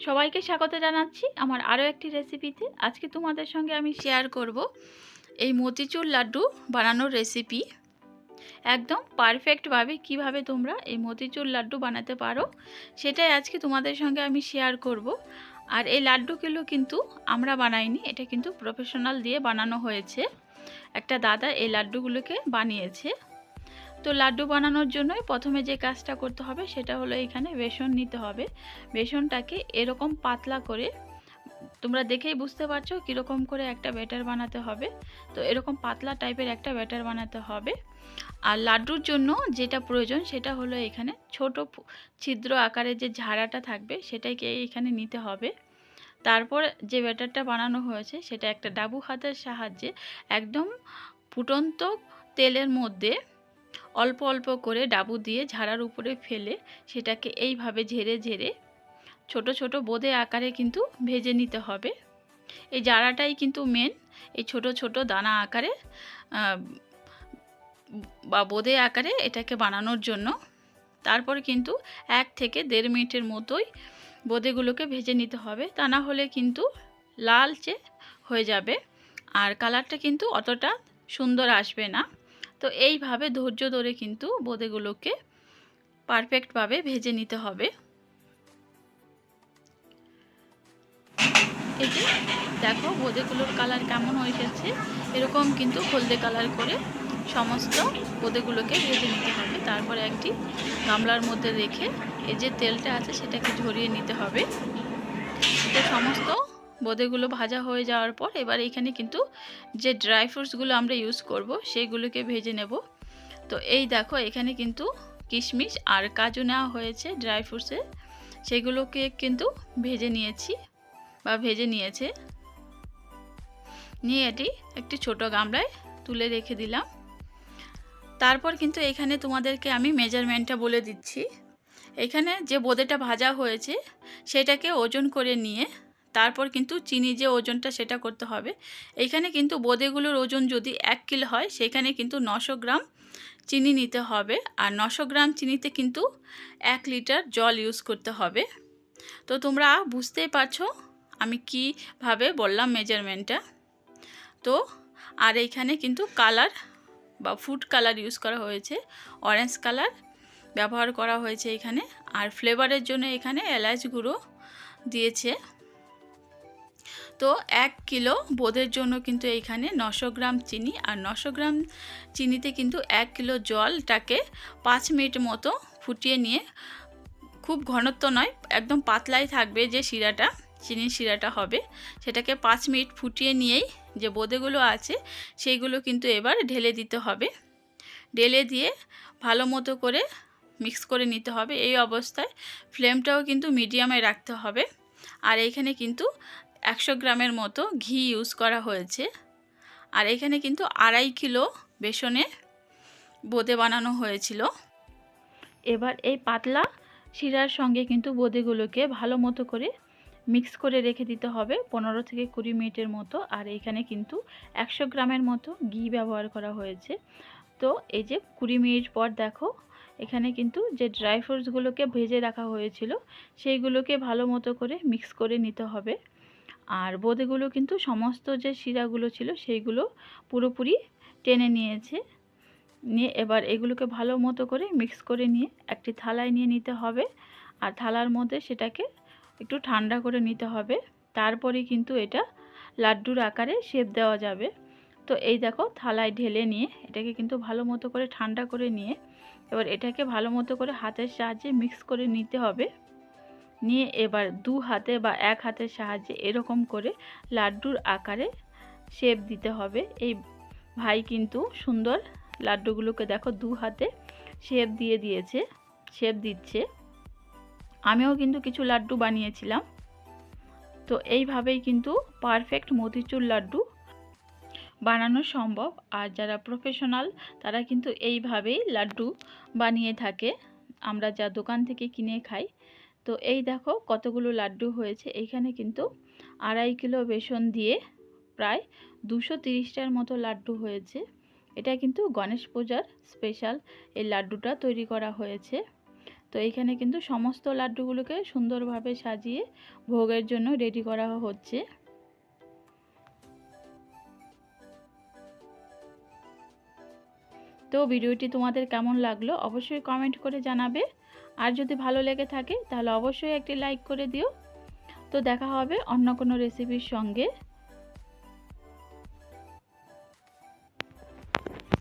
সবাইকে স্বাগত জানাচ্ছি আমার আরও একটি রেসিপিতে আজকে তোমাদের সঙ্গে আমি শেয়ার করব এই মতিচুর লাড্ডু বানানোর রেসিপি একদম পারফেক্টভাবে কীভাবে তোমরা এই মতিচুর লাড্ডু বানাতে পারো, সেটাই আজকে তোমাদের সঙ্গে আমি শেয়ার করব। আর এই লাড্ডুগুলো কিন্তু আমরা বানাইনি, এটা কিন্তু প্রফেশনাল দিয়ে বানানো হয়েছে। একটা দাদা এই লাড্ডুগুলোকে বানিয়েছে। তো লাড্ডু বানানোর জন্যই প্রথমে যে কাজটা করতে হবে সেটা হলো এখানে বেসন নিতে হবে। বেসনটাকে এরকম পাতলা করে, তোমরা দেখেই বুঝতে পারছ কীরকম করে একটা ব্যাটার বানাতে হবে। তো এরকম পাতলা টাইপের একটা ব্যাটার বানাতে হবে। আর লাড্ডুর জন্য যেটা প্রয়োজন সেটা হলো এখানে ছোট ছিদ্র আকারের যে ঝাড়াটা থাকবে সেটাকে এখানে নিতে হবে। তারপর যে ব্যাটারটা বানানো হয়েছে সেটা একটা ডাবু হাতের সাহায্যে একদম ফুটন্ত তেলের মধ্যে অল্প অল্প করে ডাবু দিয়ে ঝাড়ার উপরে ফেলে সেটাকে এইভাবে ঝেড়ে ঝেড়ে ছোট ছোট বোঁদে আকারে কিন্তু ভেজে নিতে হবে। এই জারাটাই কিন্তু মেন এই ছোট ছোট দানা আকারে বা বোঁদে আকারে এটাকে বানানোর জন্য। তারপর কিন্তু এক থেকে দেড় মিনিটের মতোই বোঁদেগুলোকে ভেজে নিতে হবে। তা না হলে কিন্তু লালচে হয়ে যাবে। আর কালারটা কিন্তু অতটা সুন্দর আসবে না। তো এইভাবে ধৈর্য ধরে কিন্তু বোঁদেগুলোকে পারফেক্টভাবে ভেজে নিতে হবে। এই যে, দেখো বোঁদেগুলোর কালার কেমন হয়ে গেছে এরকম কিন্তু হলদে কালার করে সমস্ত বোঁদেগুলোকে ভেজে নিতে হবে। তারপরে একটি গামলার মধ্যে রেখে এই যে তেলটা আছে সেটাকে ঝরিয়ে নিতে হবে। তো সমস্ত বোঁদেগুলো ভাজা হয়ে যাওয়ার পর এবার এখানে কিন্তু যে ড্রাই ফ্রুটসগুলো আমরা ইউজ করব, সেইগুলোকে ভেজে নেব। তো এই দেখো, এখানে কিন্তু কিশমিশ আর কাজু নেওয়া হয়েছে ড্রাই ফ্রুটসে। সেগুলোকে কিন্তু ভেজে নিয়েছি বা ভেজে নিয়েছে। নিয়ে এটি একটি ছোট গামলায় তুলে রেখে দিলাম। তারপর কিন্তু এখানে তোমাদেরকে আমি মেজারমেন্টটা বলে দিচ্ছি। এখানে যে বোঁদেটা ভাজা হয়েছে, সেটাকে ওজন করে নিয়ে তারপর কিন্তু চিনি যে ওজনটা সেটা করতে হবে। এখানে কিন্তু বোঁদেগুলোর ওজন যদি এক কিলো হয়, সেখানে কিন্তু নশো গ্রাম চিনি নিতে হবে আর নশো গ্রাম চিনিতে কিন্তু এক লিটার জল ইউজ করতে হবে। তো তোমরা বুঝতেই পারছ আমি কীভাবে বললাম মেজারমেন্টটা তো আর এইখানে কিন্তু কালার বা ফুড কালার ইউজ করা হয়েছে অরেঞ্জ কালার ব্যবহার করা হয়েছে এখানে। আর ফ্লেভারের জন্য এখানে এলাচ গুঁড়ো দিয়েছে। তো এক কিলো বোধের জন্য কিন্তু এইখানে নশো গ্রাম চিনি আর নশো গ্রাম চিনিতে কিন্তু এক কিলো জলটাকে পাঁচ মিনিট মতো ফুটিয়ে নিয়ে খুব ঘনত্ব নয়, একদম পাতলাই থাকবে যে শিরাটা, চিনির শিরাটা হবে। সেটাকে পাঁচ মিনিট ফুটিয়ে নিয়েই যে বোঁদেগুলো আছে সেইগুলো কিন্তু এবার ঢেলে দিতে হবে। ঢেলে দিয়ে ভালো মতো করে মিক্স করে নিতে হবে। এই অবস্থায় ফ্লেমটাও কিন্তু মিডিয়ামে রাখতে হবে। আর এইখানে কিন্তু একশো গ্রামের মতো ঘি ইউজ করা হয়েছে। আর এখানে কিন্তু আড়াই কিলো বেসনে বোঁদে বানানো হয়েছিল। এবার এই পাতলা শিরার সঙ্গে কিন্তু বোঁদেগুলোকে ভালো মতো করে মিক্স করে রেখে দিতে হবে পনেরো থেকে কুড়ি মিনিটের মতো। আর এখানে কিন্তু একশো গ্রামের মতো ঘি ব্যবহার করা হয়েছে। তো এই যে কুড়ি মিনিট পর দেখো, এখানে কিন্তু যে ড্রাই ফ্রুটসগুলোকে ভেজে রাখা হয়েছিল, সেইগুলোকে ভালো মতো করে মিক্স করে নিতে হবে। আর বোঁদেগুলো কিন্তু সমস্ত যে শিরাগুলো ছিল সেইগুলো পুরোপুরি টেনে নিয়েছে। নিয়ে এবার এগুলোকে ভালো মতো করে মিক্স করে নিয়ে একটি থালায় নিয়ে নিতে হবে। আর থালার মধ্যে সেটাকে একটু ঠান্ডা করে নিতে হবে। তারপরে কিন্তু এটা লাড্ডুর আকারে শেপ দেওয়া যাবে। তো এই দেখো থালায় ঢেলে নিয়ে এটাকে কিন্তু ভালো মতো করে ঠান্ডা করে নিয়ে এবার এটাকে ভালো মতো করে হাতের সাহায্যে মিক্স করে নিতে হবে। নিয়ে এবার দু হাতে বা এক হাতের সাহায্যে এরকম করে লাড্ডুর আকারে শেপ দিতে হবে। এই ভাই কিন্তু সুন্দর লাড্ডুগুলোকে দেখো দু হাতে শেপ দিয়ে দিয়েছে শেপ দিচ্ছে। আমিও কিন্তু কিছু লাড্ডু বানিয়েছিলাম। তো এইভাবেই কিন্তু পারফেক্ট মতিচুর লাড্ডু বানানো সম্ভব। আর যারা প্রফেশনাল তারা কিন্তু এইভাবেই লাড্ডু বানিয়ে থাকে। আমরা যা দোকান থেকে কিনে খাই তো এই দেখো কতগুলো লাড্ডু হয়েছে। এইখানে কিন্তু আড়াই কিলো বেসন দিয়ে প্রায় দুশো তিরিশটার মতো লাড্ডু হয়েছে। এটা কিন্তু গণেশ পূজার স্পেশাল এই লাড্ডুটা তৈরি করা হয়েছে। তো এখানে কিন্তু সমস্ত লাড্ডুগুলোকে সুন্দরভাবে সাজিয়ে ভোগের জন্য রেডি করা হচ্ছে। তো ভিডিওটি তোমাদের কেমন লাগল অবশ্যই কমেন্ট করে জানাবে। আর যদি ভালো লেগে থাকে, তাহলে অবশ্যই একটি লাইক করে দিও। তো দেখা হবে অন্য কোনো রেসিপির সঙ্গে।